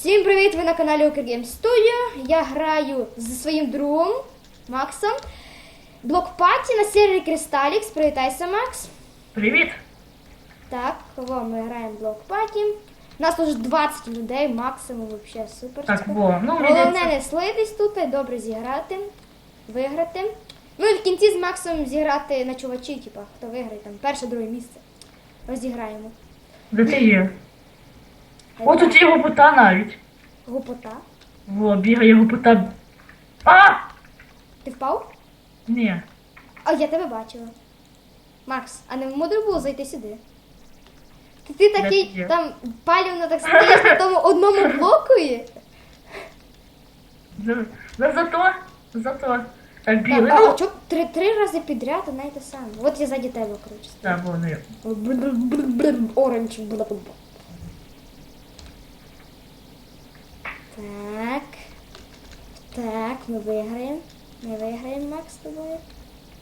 Всім привіт! Ви на каналі Oker Studio. Я граю зі своїм другом Максом. Блокпаті на сервері Crystalix. Привітайся, Макс. Привіт! Так, кого ми граємо блокпаті. У нас уже 20 людей, максимум вообще супер. Так, во, ну Головне не слитись тут, а добре зіграти, виграти. Ну і в кінці з Максом зіграти на чувачі, типа, хто виграє там перше, друге місце. Розіграємо. де ти є? О, тут є гопота навіть. Гупота. Во, бігає гопота. А! Ти впав? Ні. А я тебе бачила. Макс, а не мудро було зайти сюди? Ти, ти такий є? там палівно так стоїш на тому одному блоку? і- За, за, зато, зато. Так, Так, білий. а, а Ну, чо три, три рази підряд одне й те саме. От я ззаді тебе, коротше. так, во, ну. Оранж. бла-бла-бла. Так. Так, ми виграємо. Ми виграємо, Макс, з тобою.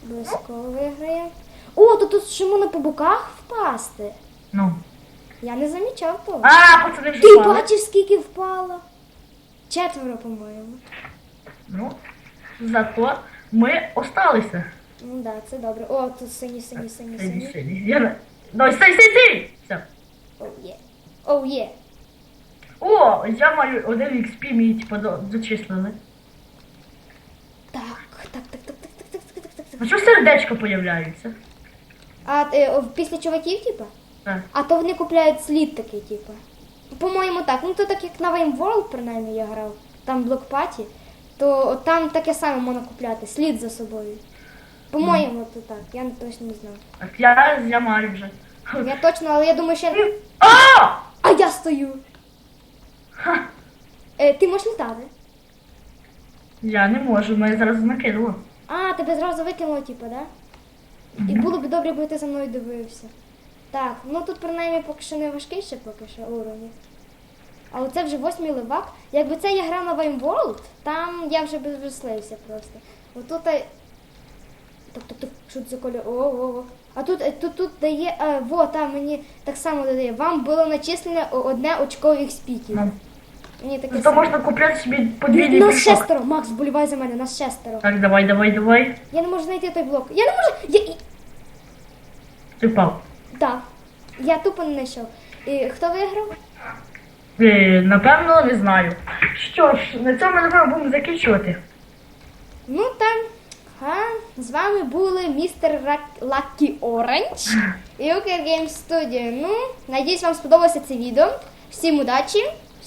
Обов'язково виграємо. О, то тут ще можна по боках впасти. Ну. Я не замічав того. А, вже Ти бачиш, скільки впало? Четверо, по-моєму. Ну, зато ми осталися. Ну так, да, це добре. О, тут сині, сині, сині, Сиді, сині. сиді. Я. Давай, стій, стій! Все. Оу є. Оу є. О, я маю один XP, мені типу зачислили. Так, так, так, так, так, так, так, так, так, так, А що сердечко появляється? А е, після чуваків, типа? Так. А то вони купляють слід такий, типа. По-моєму, так. Ну то так як на World, принаймні, я грав, там блокпаті, то там таке саме можна купляти, слід за собою. По-моєму, то так, я точно не знаю. Так, я, я маю вже. Я точно, але я думаю, ще. А! А я стою! Ха! Е, ти можеш літати? Я не можу, мене зараз накинуло. А, тебе зразу викинуло, типу, да? І було б добре, якби ти за мною дивився. Так, ну тут принаймні поки що не важкий ще поки що уровні. Але це вже восьмий левак. Якби це я грав на Vime World, там я вже би вислився просто. Отут. е, Так, так, так, що це за кольор? О, о, о. А тут, е, тут, тут дає, е, во, там мені так само додає. Вам було начислене о- одне очко XP. Ну, Мені таке Зато саме. можна купляти собі подвійний Нас прыжок. шестеро, Макс, болівай за мене, нас шестеро. Так, давай, давай, давай. Я не можу знайти той блок. Я не можу. Я... і- Ти впав. Так. Я тупо не знайшов. І хто виграв? Е, напевно, не знаю. Що ж, на цьому напевно будемо закінчувати. Ну там. А, з вами були містер Рак- Лакі Оранж і Joker Game Studio. Ну, надіюсь, вам сподобалося це відео. Всім удачі,